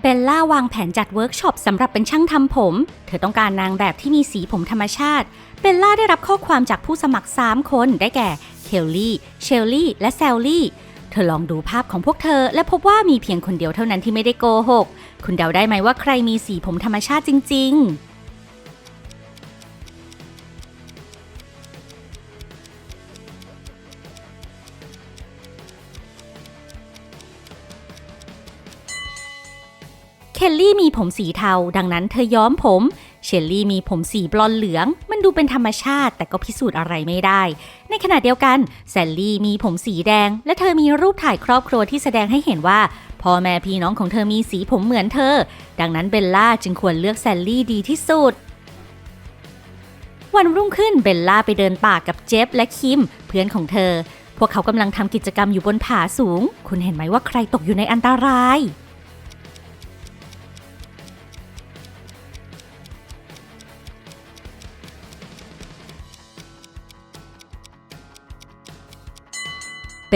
เบลล่าวางแผนจัดเวิร์กช็อปสำหรับเป็นช่างทำผม เธอต้องการนางแบบที่มีสีผมธรรมชาติ เบลล่าได้รับข้อความจากผู้สมัคร 3 คนได้แก่ เคลลี่ เชลลี่ และแซลลี่ เธอลองดูภาพของพวกเธอ และพบว่ามีเพียงคนเดียวเท่านั้นที่ไม่ได้โกหก คุณเดาได้ไหมว่าใครมีสีผมธรรมชาติจริง ๆ เคลลี่มีผมสีเทา ดังนั้นเธอย้อมผม เชลลี่มีผมสีบลอนเหลือง มันดูเป็นธรรมชาติแต่ก็พิสูจน์อะไรไม่ได้ ในขณะเดียวกันแซลลี่มีผมสีแดง และเธอมีรูปถ่ายครอบครัวที่แสดงให้เห็นว่าพ่อแม่พี่น้องของเธอมีสีผมเหมือนเธอ ดังนั้นเบลล่าจึงควรเลือกแซลลี่ดีที่สุดวันรุ่งขึ้นเบลล่าไปเดินป่ากับเจฟและคิม เพื่อนของเธอ พวกเขากำลังทำกิจกรรมอยู่บนผาสูง คุณเห็นไหมว่าใครตกอยู่ในอันตราย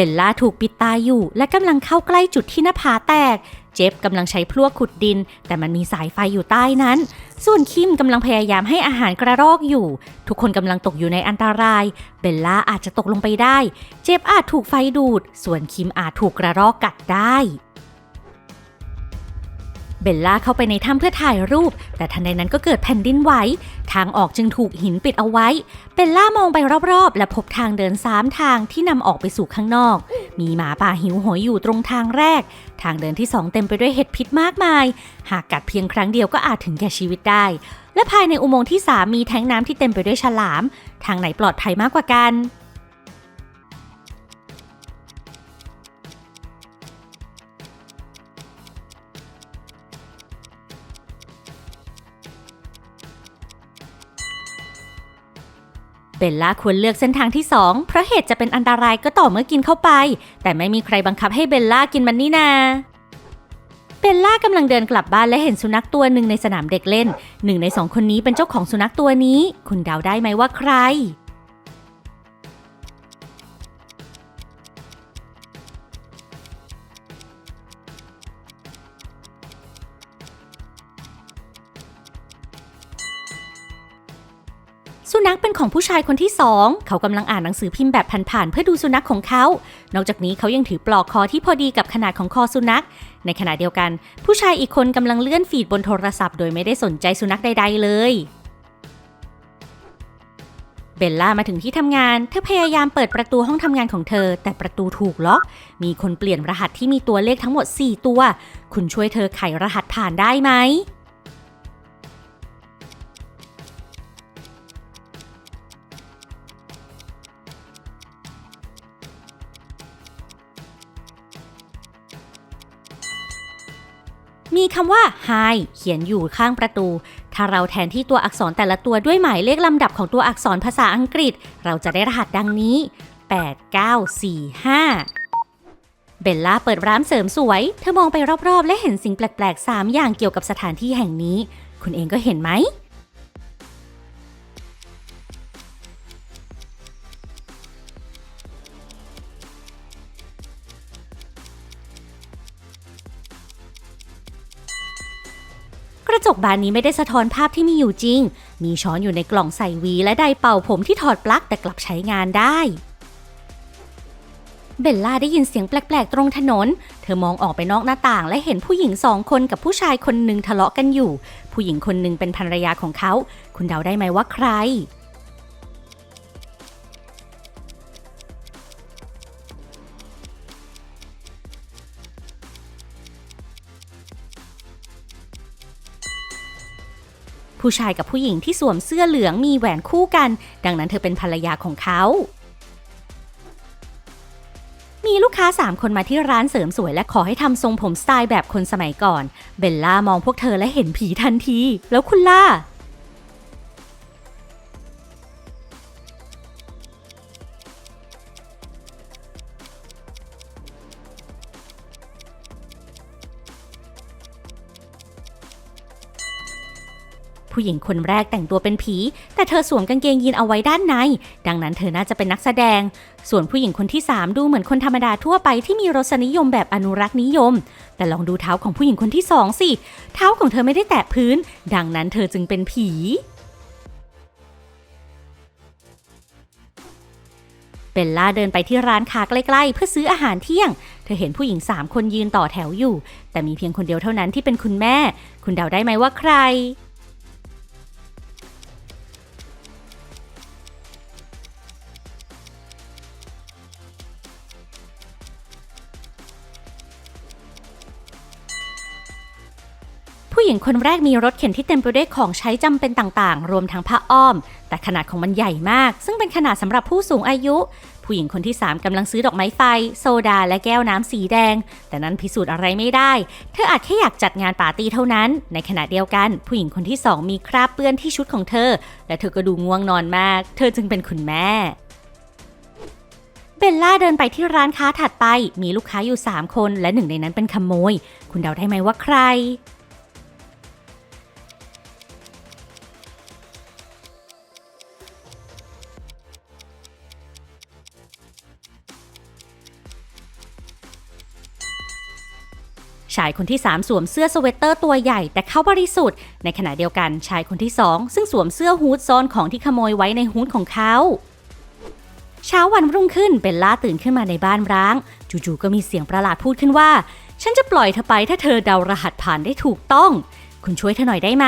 ลล่าถูกปิดตาอยู่ และกำลังเข้าใกล้จุดที่หน้าผาแตก เจฟกำลังใช้พลั่วขุดดิน แต่มันมีสายไฟอยู่ใต้นั้น ส่วนคิมกำลังพยายามให้อาหารกระรอกอยู่ ทุกคนกำลังตกอยู่ในอันตราย เบลล่าอาจจะตกลงไปได้ เจฟอาจถูกไฟดูด ส่วนคิมอาจถูกกระรอกกัดได้ เบลล่าเข้าไปในถ้ำเพื่อถ่ายรูป แต่ทันใดนั้นก็เกิดแผ่นดินไหว ทางออกจึงถูกหินปิดเอาไว้ เบลล่ามองไปรอบๆ และพบทางเดินสามทางที่นำออกไปสู่ข้างนอก มีหมาป่าหิวโหยอยู่ตรงทางแรก ทางเดินที่สองเต็มไปด้วยเห็ดพิษมากมาย หากกัดเพียงครั้งเดียวก็อาจถึงแก่ชีวิตได้ และภายในอุโมงค์ที่สามมีแท้งน้ำที่เต็มไปด้วยฉลาม ทางไหนปลอดภัยมากกว่ากัน เบลล่าควรเลือกเส้นทางที่ 2 เพราะเห็ดจะเป็นอันตรายก็ต่อเมื่อกินเข้าไป แต่ไม่มีใครบังคับให้เบลล่ากินมันนี่นาเบลล่ากำลังเดินกลับบ้านและเห็นสุนัขตัวหนึ่งในสนามเด็กเล่น หนึ่งในสองคนนี้เป็นเจ้าของสุนัขตัวนี้ คุณเดาได้ไหมว่าใคร ของผู้ชายคนที่สองเขากำลังอ่านหนังสือพิมพ์แบบผ่านๆเพื่อดูสุนัขของเขา นอกจากนี้เขายังถือปลอกคอที่พอดีกับขนาดของคอสุนัข ในขณะเดียวกัน ผู้ชายอีกคนกำลังเลื่อนฟีดบนโทรศัพท์โดยไม่ได้สนใจสุนัขใด ๆ เลยเบลล่ามาถึงที่ทำงาน เธอพยายามเปิดประตูห้องทำงานของเธอ แต่ประตูถูกล็อก มีคนเปลี่ยนรหัสที่มีตัวเลขทั้งหมด 4 ตัว คุณช่วยเธอไขรหัสผ่านได้ไหม มีคำว่า hi เขียนอยู่ข้างประตู ถ้าเราแทนที่ตัวอักษรแต่ละตัวด้วยหมายเลขลำดับของตัวอักษรภาษาอังกฤษ เราจะได้รหัสดังนี้ 8 9 4 5 เบลล่าเปิดร้านเสริมสวย เธอมองไปรอบๆ และเห็นสิ่งแปลกๆ 3 อย่างเกี่ยวกับสถานที่แห่งนี้ คุณเองก็เห็นไหม ระจกบานนี้ไม่ได้สะท้อนภาพที่มีอยู่จริง มีช้อนอยู่ในกล่องใส่วีและไดเป่าผมที่ถอดปลั๊กแต่กลับใช้งานได้ เบลล่าได้ยินเสียงแปลกๆ ตรงถนน เธอมองออกไปนอกหน้าต่าง และเห็นผู้หญิงสองคนกับผู้ชายคนหนึ่งทะเลาะกันอยู่ ผู้หญิงคนหนึ่งเป็นภรรยาของเขา คุณเดาได้ไหมว่าใคร ผู้ชายกับผู้หญิงที่สวมเสื้อเหลืองมีแหวนคู่กัน ดังนั้นเธอเป็นภรรยาของเขา มีลูกค้า 3 คนมาที่ร้านเสริมสวยและขอให้ทำทรงผมสไตล์แบบคนสมัยก่อน เบลล่ามองพวกเธอและเห็นผีทันที แล้วคุณล่า ผู้หญิงคนแรกแต่งตัวเป็นผี แต่เธอสวมกางเกงยีนเอาไว้ด้านใน ดังนั้นเธอน่าจะเป็นนักแสดง ส่วนผู้หญิงคนที่ 3 ดูเหมือนคนธรรมดาทั่วไปที่มีรสนิยมแบบอนุรักษ์นิยม แต่ลองดูเท้าของผู้หญิงคนที่สองสิ เท้าของเธอไม่ได้แตะพื้น ดังนั้นเธอจึงเป็นผีเบลล่าเดินไปที่ร้านค้าใกล้ๆ เพื่อซื้ออาหารเที่ยง เธอเห็นผู้หญิง 3 คนยืนต่อแถวอยู่ แต่มีเพียงคนเดียวเท่านั้นที่เป็นคุณแม่ คุณเดาได้ไหมว่าใคร ญิงคนแรกมีรถเข็นที่เต็มไปด้วยของใช้จำเป็นต่างๆ รวมทั้งผ้าอ้อม แต่ขนาดของมันใหญ่มาก ซึ่งเป็นขนาดสำหรับผู้สูงอายุ ผู้หญิงคนที่ 3กำลังซื้อดอกไม้ไฟ โซดา และแก้วน้ำสีแดง แต่นั้นพิสูจน์อะไรไม่ได้ เธออาจแค่อยากจัดงานปาร์ตี้เท่านั้น ในขณะเดียวกัน ผู้หญิงคนที่ 2 มีคราบเปื้อนที่ชุดของเธอ และเธอก็ดูง่วงนอนมาก เธอจึงเป็นคุณแม่เบลล่าเดินไปที่ร้านค้าถัดไป มีลูกค้าอยู่ 3 คน และหนึ่งในนั้นเป็นขโมย คุณเดาได้ไหมว่าใครายคนที่3สวมเสื้อสเวตเตอร์ตัวใหญ่แต่เขาบริสุทธิ์ ในขณะเดียวกันชายคนที่ 2 ซึ่งสวมเสื้อฮูดซ่อนของที่ขโมยไว้ในฮูดของเขาเช้าวันรุ่งขึ้นเบลล่าตื่นขึ้นมาในบ้านร้าง จู่ๆก็มีเสียงประหลาดพูดขึ้นว่า ฉันจะปล่อยเธอไปถ้าเธอเดารหัสผ่านได้ถูกต้อง คุณช่วยเธอหน่อยได้ไหม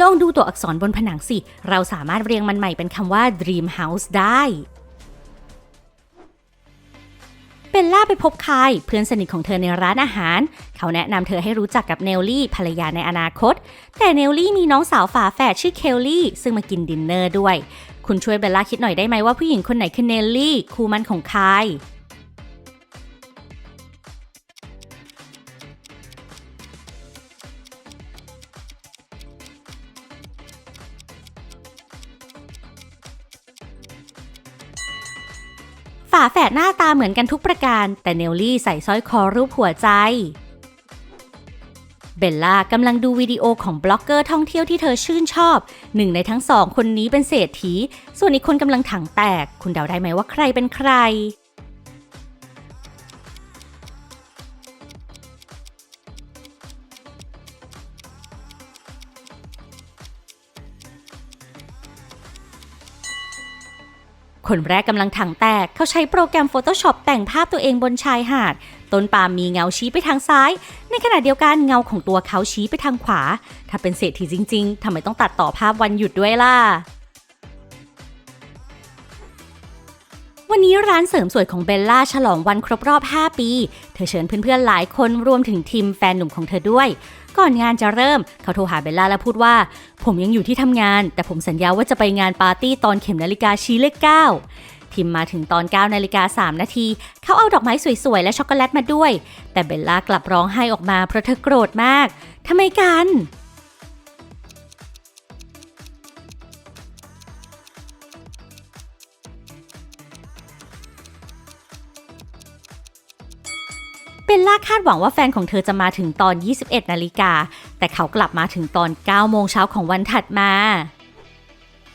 ลองดูตัวอักษรบนผนังสิ เราสามารถเรียงมันใหม่เป็นคำว่า Dream House ได้ เบลล่าไปพบคาย เพื่อนสนิทของเธอในร้านอาหาร เขาแนะนำเธอให้รู้จักกับเนลลี่ภรรยาในอนาคต แต่เนลลี่มีน้องสาวฝาแฝดชื่อเคลลี่ ซึ่งมากินดินเนอร์ด้วย คุณช่วยเบลล่าคิดหน่อยได้ไหมว่าผู้หญิงคนไหนคือเนลลี่คู่มันของคายาแฝดหน้าตาเหมือนกันทุกประการ แต่เนลลี่ใส่สร้อยคอรูปหัวใจ เบลล่ากำลังดูวิดีโอของบล็อกเกอร์ท่องเที่ยวที่เธอชื่นชอบ หนึ่งในทั้งสองคนนี้เป็นเศรษฐี ส่วนอีกคนกำลังถังแตก คุณเดาได้ไหมว่าใครเป็นใคร คนแรกกำลังถังแตก เขาใช้โปรแกรม Photoshop แต่งภาพตัวเองบนชายหาด ต้นปาล์มมีเงาชี้ไปทางซ้าย ในขณะเดียวกันเงาของตัวเขาชี้ไปทางขวา ถ้าเป็นเศรษฐีจริง ๆทำไมต้องตัดต่อภาพวันหยุดด้วยล่ะวันนี้ร้านเสริมสวยของเบลล่าฉลองวันครบรอบ 5 ปี เธอเชิญเพื่อนๆ หลายคนรวมถึงทีมแฟนหนุ่มของเธอด้วย ก่อนงานจะเริ่ม เขาโทรหาเบลล่าและพูดว่า ผมยังอยู่ที่ทำงาน แต่ผมสัญญาว่าจะไปงานปาร์ตี้ตอนเข็มนาฬิกาชี้เลข9ทิมมาถึงตอน9นาฬิกา3นาที เขาเอาดอกไม้สวยๆ และช็อกโกแลตมาด้วย แต่เบลล่ากลับร้องไห้ออกมาเพราะเธอโกรธมากทำไมกัน เบลล่าคาดหวังว่าแฟนของเธอจะมาถึงตอน 21 นาฬิกา แต่เขากลับมาถึงตอน 9 โมงเช้าของวันถัดมา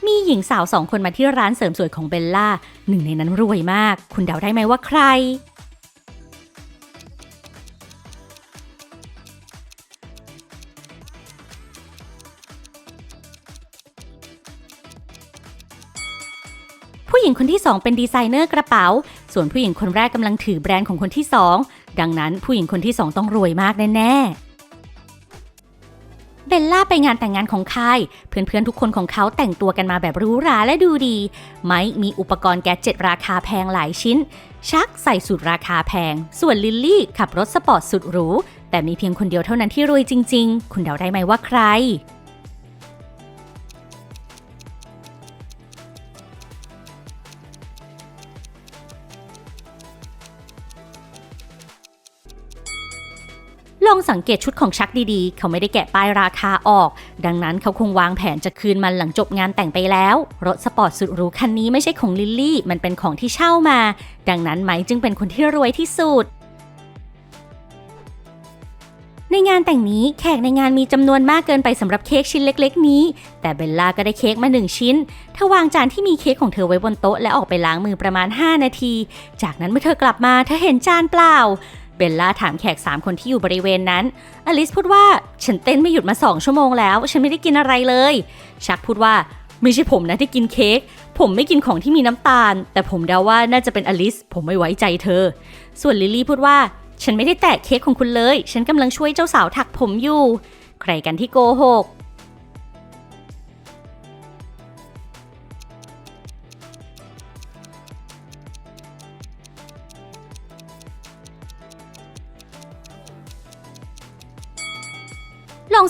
มีหญิงสาวสองคนมาที่ร้านเสริมสวยของเบลล่า หนึ่งในนั้นรวยมาก คุณเดาได้ไหมว่าใคร ผู้หญิงคนที่2เป็นดีไซเนอร์กระเป๋า ส่วนผู้หญิงคนแรกกำลังถือแบรนด์ของคนที่2 ดังนั้นผู้หญิงคนที่2ต้องรวยมากแน่ๆ เบลล่าไปงานแต่งงานของคาย เพื่อนๆทุกคนของเขาแต่งตัวกันมาแบบหรูหราและดูดี ไมค์มีอุปกรณ์แกดเจ็ตราคาแพงหลายชิ้น ชักใส่สูตรราคาแพง ส่วนลิลลี่ขับรถสปอร์ตสุดหรู แต่มีเพียงคนเดียวเท่านั้นที่รวยจริง ๆ คุณเดาได้ไหมว่าใคร สังเกตชุดของชักดีๆ เขาไม่ได้แกะป้ายราคาออก ดังนั้นเขาคงวางแผนจะคืนมันหลังจบงานแต่งไปแล้ว รถสปอร์ตสุดหรูคันนี้ไม่ใช่ของลิลลี่ มันเป็นของที่เช่ามา ดังนั้นไมค์จึงเป็นคนที่รวยที่สุด ในงานแต่งนี้แขกในงานมีจำนวนมากเกินไปสำหรับเค้กชิ้นเล็ก ๆ นี้ แต่เบลล่าก็ได้เค้กมาหนึ่งชิ้นเธอวางจานที่มีเค้กของเธอไว้บนโต๊ะและออกไปล้างมือประมาณ 5 นาที จากนั้นเมื่อเธอกลับมาเธอเห็นจานเปล่า เบลล่าถามแขก 3 คนที่อยู่บริเวณนั้น อลิสพูดว่าฉันเต้นไม่หยุดมา 2 ชั่วโมงแล้ว ฉันไม่ได้กินอะไรเลย ชักพูดว่าไม่ใช่ผมนะที่กินเค้ก ผมไม่กินของที่มีน้ำตาล แต่ผมเดาว่าน่าจะเป็นอลิส ผมไม่ไว้ใจเธอ ส่วนลิลลี่พูดว่า ฉันไม่ได้แตะเค้กของคุณเลย ฉันกำลังช่วยเจ้าสาวถักผมอยู่ ใครกันที่โกหก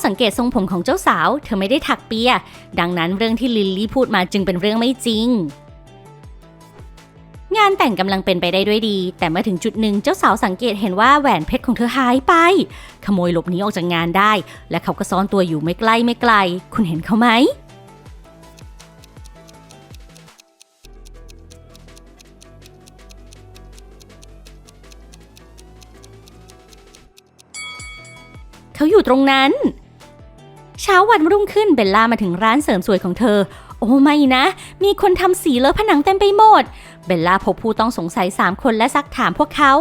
สังเกตทรงผมของเจ้าสาว เธอไม่ได้ถักเปีย ดังนั้นเรื่องที่ลิลลี่พูดมาจึงเป็นเรื่องไม่จริง งานแต่งกำลังเป็นไปได้ด้วยดี แต่เมื่อถึงจุดหนึ่งเจ้าสาวสังเกตเห็นว่าแหวนเพชรของเธอหายไป ขโมยหลบหนีออกจากงานได้ และเขาก็ซ่อนตัวอยู่ไม่ใกล้ไม่ไกล คุณเห็นเขาไหมเขาอยู่ตรงนั้น เช้าวันรุ่งขึ้นเบลล่ามาถึงร้านเสริมสวยของเธอ โอ้ไม่นะ มีคนทำสีเลอะผนังเต็มไปหมด เบลล่าพบผู้ต้องสงสัย 3 คนและซักถามพวกเขา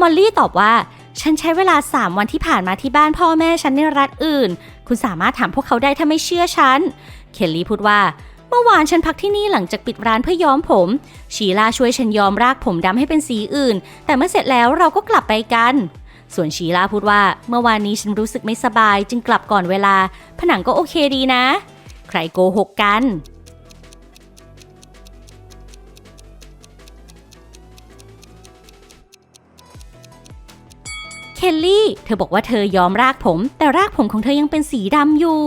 มอลลี่ตอบว่า ฉันใช้เวลา 3 วันที่ผ่านมาที่บ้านพ่อแม่ฉันในรัฐอื่น คุณสามารถถามพวกเขาได้ถ้าไม่เชื่อฉัน เคลลี่พูดว่า เมื่อวานฉันพักที่นี่หลังจากปิดร้านเพื่อย้อมผม ชีลาช่วยฉันย้อมรากผมดำให้เป็นสีอื่น แต่เมื่อเสร็จแล้วเราก็กลับไปกัน ส่วนชีลาพูดว่าเมื่อวานนี้ฉันรู้สึกไม่สบายจึงกลับก่อนเวลา ผนังก็โอเคดีนะ ใครโกหกกัน เคลลี่ เธอบอกว่าเธอย้อมรากผม แต่รากผมของเธอยังเป็นสีดำอยู่